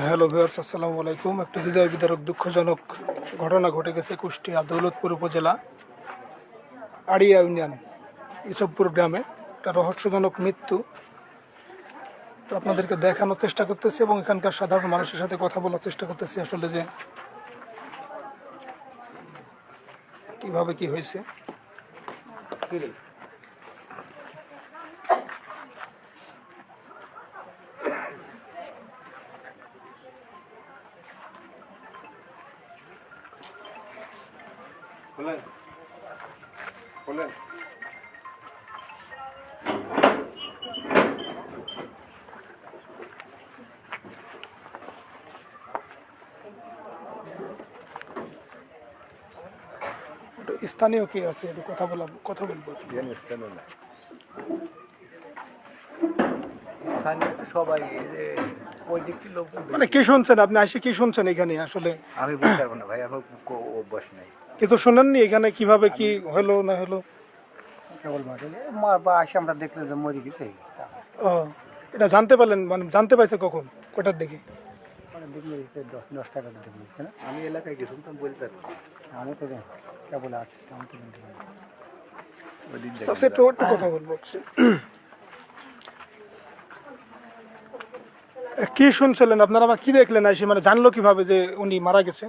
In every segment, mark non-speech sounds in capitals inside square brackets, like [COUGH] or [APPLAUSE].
Hello viewers, আসসালামু আলাইকুম। একটি হৃদয় বিদারক দুঃখজনক ঘটনা ঘটে গেছে কুষ্টিয়া দৌলতপুর উপজেলা আড়িয়া ইউনিয়ন, ইসবপুর গ্রামে। একটা রহস্যজনক মৃত্যু। তো আপনাদেরকে দেখানোর চেষ্টা করতেছি এবং এখানকার সাধারণ মানুষের সাথে কথা বলার চেষ্টা করতেছি আসলে যে কীভাবে কি হয়েছে। বলেন বলেন ওটা স্থানীয় কি আছে? একটু কথা বলা কথা বলব স্থানীয় তো সবাই যে ওই লোক মানে কি শুনছেন? আপনি আসে কি শুনছেন এখানে? আসলে আমি বলতে পারব না ভাই আমার অভ্যাস নাই। কিছু শোনেননি এখানে কীভাবে কি হলো না হলো? কেবল মা বা আসে আমরা দেখলাম যে মরে গেছে ও এটা জানতে পারলেন মানে জানতে পারছে কখন কটার দিকে? মানে দশ টাকা দেখব আমি এলাকায় গেছিলাম তো বলতে আমি তো কেবল আসছি আমি তো বলতে পারব একটু একটু কথা বলব কি শুনছিলেন? আপনারা আবার কি দেখলেন? এসে মানে জানলো কীভাবে যে উনি মারা গেছে?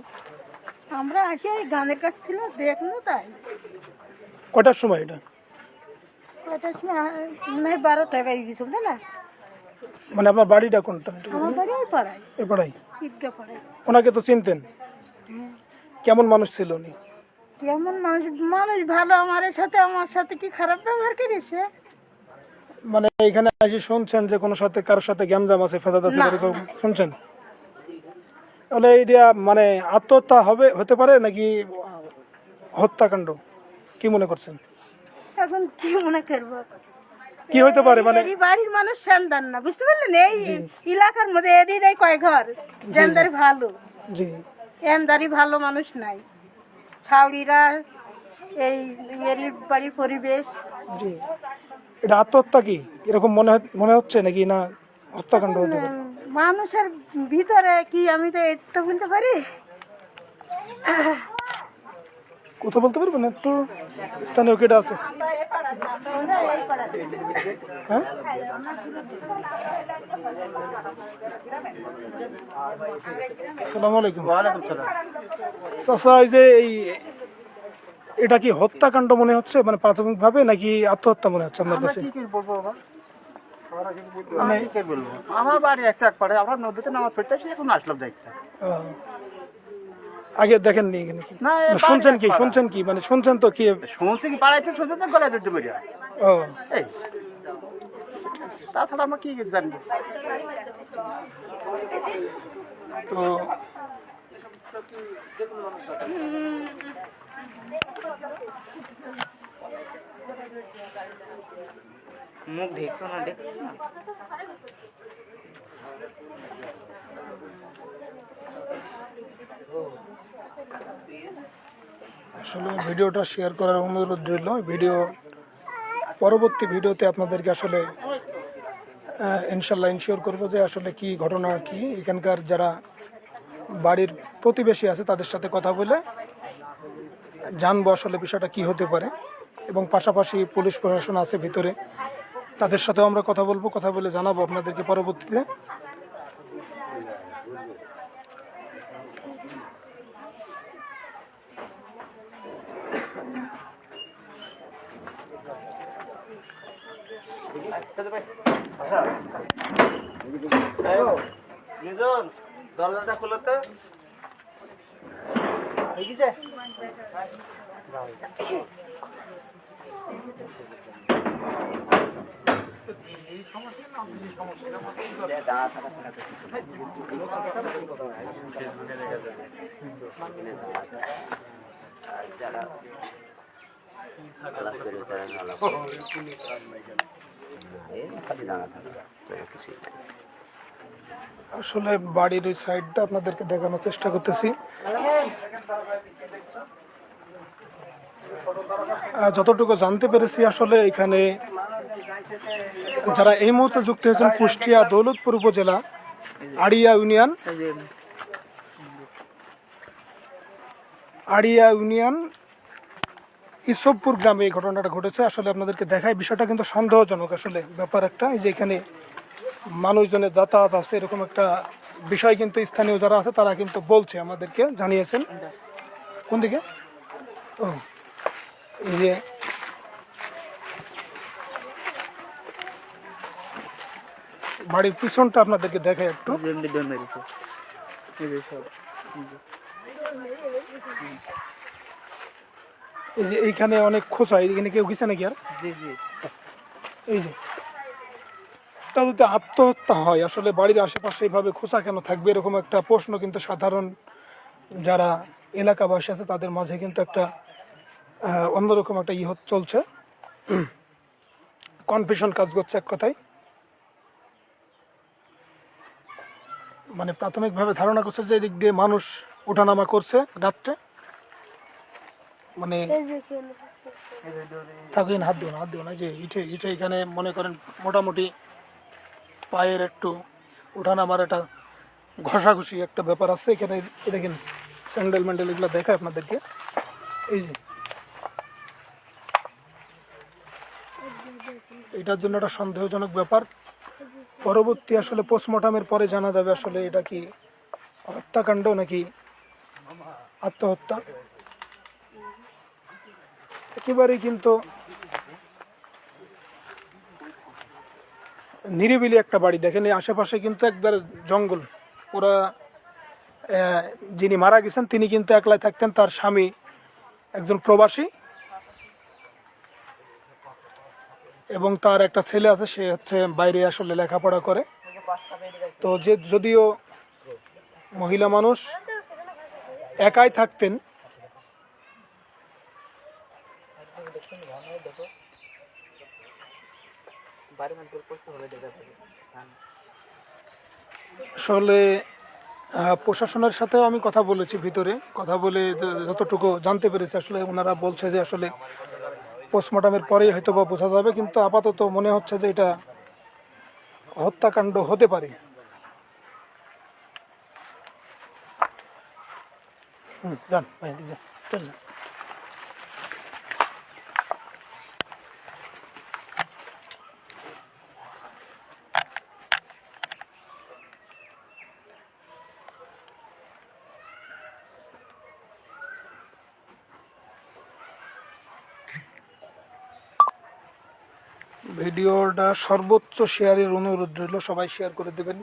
আমরা আসি ওই গানের কাছ ছিল দেখল তাই। কটার সময় এটা? কয়টার সময় নাই হয় বারোটায় বাড়ি গেছিল তাই না? মানে আপনার বাড়িটা কোনটা আমার বাড়ি ওই পাড়ায়। এ পাড়াই ঈদগা পাড়ায়। ওনাকে তো চিনতেন? কেমন মানুষ ছিল উনি? কেমন মানুষ মানুষ ভালো আমার সাথে আমার সাথে কি খারাপ ব্যবহার করেছে? মানে এখানে এসে শুনছেন যে কোনো সাথে কারোর সাথে গ্যামজাম আছে ফেদাদ আছে। শুনছেন? তাহলে এইটা মানে আত্মহত্যা হবে হতে পারে নাকি হত্যাকাণ্ড? কি মনে করছেন? এখন কি মনে করব? কি হতে পারে মানে? এই বাড়ির মানুষ সন্তান না বুঝতে পারলেন? এই এলাকার মধ্যে এদিকে কয় ঘর? জেন্দারি ভালো। জি। এন্দারি ভালো মানুষ নাই। ছাউড়িরা এই এরি বাড়ির পরিবেশ। জি। এটা আত্মহত্যা কি? এরকম মনে মনে হচ্ছে নাকি না হত্যাকাণ্ড হতে পারে? মানুষের ভিতরে কি আমি তো এটা বলতে পারি? কথা বলতে পারবেন? একটু স্থানীয় কেটা আছে? হ্যাঁ? আসসালামু আলাইকুম। ওয়ালাইকুম সালাম। এই যে এই এটা কি হত্যাকাণ্ড মনে হচ্ছে? মানে প্রাথমিকভাবে নাকি আত্মহত্যা মনে হচ্ছে আপনার কাছে? কি বলব মানে কি করে বলব আমার বাড়ি একশো এক পাড়ে আমরা নদীতে নামাজ পড়তে আসি এখন আসলাম দেখতে আগে দেখেননি না, মানে শুনছেন কি শুনছেন কি? মানে শুনছেন তো কি? শুনছি কি পাড়াইতে শুনতে তো গলায় ধরতে মেরিয়া ও। এই। তাছাড়া আমরা কি জানব? তো মুখ ঢেকছো না দেখছ? না আসলে ভিডিওটা শেয়ার করার অনুরোধ রইল। ভিডিও পরবর্তী ভিডিওতে আপনাদেরকে আসলে ইনশাল্লাহ ইনশিওর করব যে আসলে কি ঘটনা কি। এখানকার যারা বাড়ির প্রতিবেশী আছে, তাদের সাথে কথা বলে জানব আসলে বিষয়টা কি হতে পারে। এবং পাশাপাশি পুলিশ প্রশাসন আছে ভিতরে। তাদের সাথেও আমরা কথা বলব কথা বলে জানাব আপনাদেরকে পরবর্তীতে। দরজাটা খুলো দেখিছে আসলে বাড়ির ওই সাইডটা আপনাদেরকে দেখানোর চেষ্টা করতেছি। যতটুকু জানতে পেরেছি আসলে এখানে যারা এই মুহূর্তে যুক্ত হয়েছেন কুষ্টিয়া দৌলতপুর উপজেলা, আড়িয়া ইউনিয়ন। আড়িয়া ইউনিয়ন, ইসবপুর গ্রামে এই ঘটনাটা ঘটেছে। আসলে আপনাদেরকে দেখায় বিষয়টা কিন্তু সন্দেহজনক আসলে, ব্যাপার একটা। এই যে এখানে মানুষজনের যাতায়াত আছে, এরকম একটা বিষয় কিন্তু স্থানীয় যারা আছে, তারা কিন্তু বলছে, আমাদেরকে জানিয়েছেন। কোন দিকে? ও, এই যে বাড়ির পিছনটা আপনাদেরকে দেখায় একটু। এই যে এইখানে অনেক খোঁচা এইখানে কেউ গেছে নাকি আর? এই যে এটা যদি আত্মহত্যা হয় আসলে বাড়ির আশেপাশে এইভাবে খোঁচা কেন থাকবে? এরকম একটা প্রশ্ন কিন্তু সাধারণ যারা এলাকাবাসী আছে তাদের মাঝে কিন্তু একটা অন্যরকম একটা ইহত চলছে। [CLEARS THROAT] কনফিউশন কাজ করছে এক কথায়। মানে প্রাথমিকভাবে ধারণা করছে যে এদিক দিয়ে মানুষ ওঠানামা করছে রাত্রে। মানে থাকুন হাত দিও না, হাত দিও না। যে ইটে ইটে এখানে মনে করেন মোটামুটি পায়ের একটু ওঠানামার একটা ঘষাঘষি একটা ব্যাপার আছে। এখানে দেখেন স্যান্ডেল ম্যান্ডেল এগুলো দেখায় আপনাদেরকে। এই যে এটার জন্য একটা সন্দেহজনক ব্যাপার। পরবর্তী আসলে পোস্টমর্টমের পরে জানা যাবে আসলে এটা কি হত্যাকাণ্ড নাকি আত্মহত্যা। একেবারেই কিন্তু নিরিবিলি একটা বাড়ি। দেখেন, এই আশেপাশে কিন্তু একবার জঙ্গল। ওরা যিনি মারা গেছেন, তিনি কিন্তু একলাই থাকতেন, তার স্বামী একজন প্রবাসী। এবং তার একটা ছেলে আছে, সে হচ্ছে বাইরে আসলে লেখাপড়া করে। তো যে, যদিও মহিলা মানুষ একাই থাকতেন, আসলে প্রশাসনের সাথেও আমি কথা বলেছি ভিতরে, কথা বলে যতটুকু জানতে পেরেছি, আসলে ওনারা বলছে যে আসলে পোস্টমর্টমের পরেই হয়তো বা বোঝা যাবে কিন্তু আপাতত মনে হচ্ছে যে এটা হত্যাকাণ্ড হতে পারে হুম যান ভাই যান, চল যান। ভিডিওটা সর্বোচ্চ শেয়ারের অনুরোধ রইল সবাই শেয়ার করে দেবেন।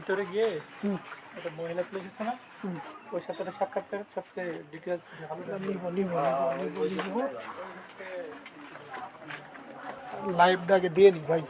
ভিতরে গিয়ে একটা মহিলা পুলিশ আছে না? ওর সাথে একটা সাক্ষাৎ করে সবচেয়ে ডিটেলস ভালো নিব নিব নিব নিব নিব। লাইভটা আগে দিয়ে নি ভাই।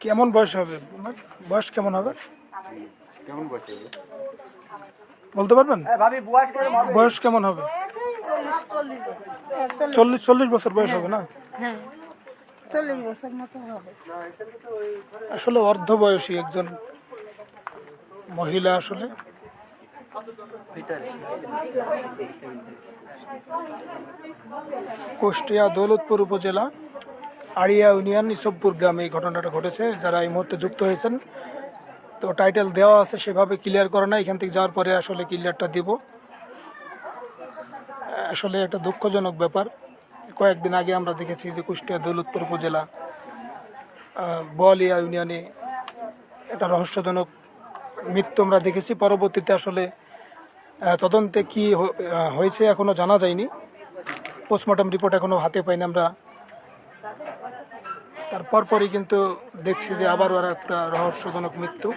কেমন বয়স হবে? ওনার? বয়স কেমন হবে? কেমন বলতে পারবেন? বয়স কেমন হবে? চল্লিশ চল্লিশ বছর বয়স হবে না? হ্যাঁ চল্লিশ বছর মতো হবে। আসলে অর্ধ বয়সী একজন মহিলা আসলে। কুষ্টিয়া দৌলতপুর উপজেলা। আড়িয়া ইউনিয়ন ইসবপুর গ্রামে এই ঘটনাটা ঘটেছে, যারা এই মুহূর্তে যুক্ত হয়েছেন। তো টাইটেল দেওয়া আছে, সেভাবে ক্লিয়ার করে না এখান থেকে যাওয়ার পরে আসলে ক্লিয়ারটা দিব। আসলে একটা দুঃখজনক ব্যাপার। কয়েকদিন আগে আমরা দেখেছি যে কুষ্টিয়া দৌলতপুর উপজেলা বলিয়া ইউনিয়নে একটা রহস্যজনক মৃত্যু আমরা দেখেছি। পরবর্তীতে আসলে তদন্তে কি হয়েছে এখনও জানা যায়নি। পোস্টমর্টম রিপোর্ট এখনও হাতে পাইনি আমরা। তারপর পরই কিন্তু দেখছি যে আবার আর একটা রহস্যজনক মৃত্যু।